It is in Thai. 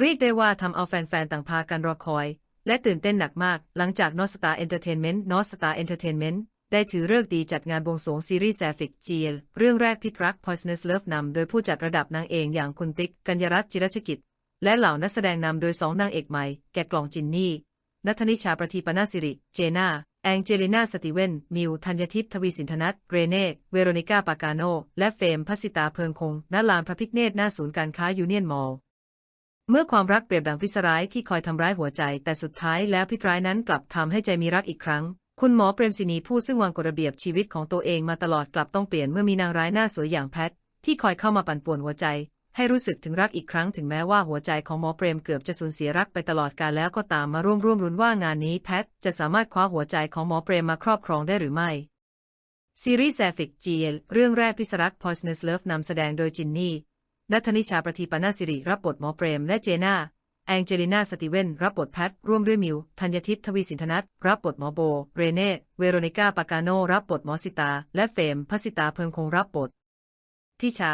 เรียกได้ว่าทำเอาแฟนๆ ต่างพากันรอคอย และตื่นเต้นหนักมาก หลังจาก n o s t a r Entertainment n o s t a r Entertainment ได้ถือเลิกษ์ดีจัดงานบวงสรวงซีรีส์แซฟิกเจียเรื่องแรกพิษรัก Poisonous Love นำโดยผู้จัดระดับนางเอกอย่างคุณติ๊ก กัญญรัตน์จิรชกิจ และเหล่านักแสดงนำโดยสองนางเอกใหม่ แกะกล่องจินนี่ นัทนิชาประทีปนาสิริ เจน่าแองเจลิน่าสติเวน มิว ธัญทิพย์ทวีสินธนัทเรเน่ เวโรนิก้า ปากาโน และเฟมพัสิตาเพิงคงณลานพระพิคเนตหน้าศูนย์การค้ายูเนียนมอลล์ เมื่อความรักเปรียบดังพิษร้ายที่คอยทำร้ายหัวใจ แต่สุดท้ายแล้วพิษร้ายนั้นกลับทำให้ใจมีรักอีกครั้ง คุณหมอเปรมศินีผู้ซึ่งวางกฎระเบียบชีวิตของตัวเองมาตลอดกลับต้องเปลี่ยนเมื่อมีนางร้ายหน้าสวยอย่างแพทที่คอยเข้ามาปั่นป่วนหัวใจ ให้รู้สึกถึงรักอีกครั้งถึงแม้ว่าหัวใจของหมอเปรมเกือบจะสูญเสียรักไปตลอดกาลแล้วก็ตามมาร่วมร่วมรุ้นว่างานนี้แพทจะสามารถคว้าหัวใจของหมอเปรมมาครอบครองได้หรือไม่ซีรีส์แซฟิกจีเอลเรื่องแรกพิศรัก Poisonous Love นำแสดงโดยจินนี่ นัทนิชาประทีปนาสิริรับบทหมอเปรม และเจน่าแองเจลิน่าสติเวนรับบทแพท ร่วมด้วยมิว ธัญทิพย์ทวีสินธนัทรับบทหมอโบ เรเน่ เวโรนิก้าปากาโน รับบทหมอสิตา และเฟมพัสสิตาเพิงคงรับบททิชา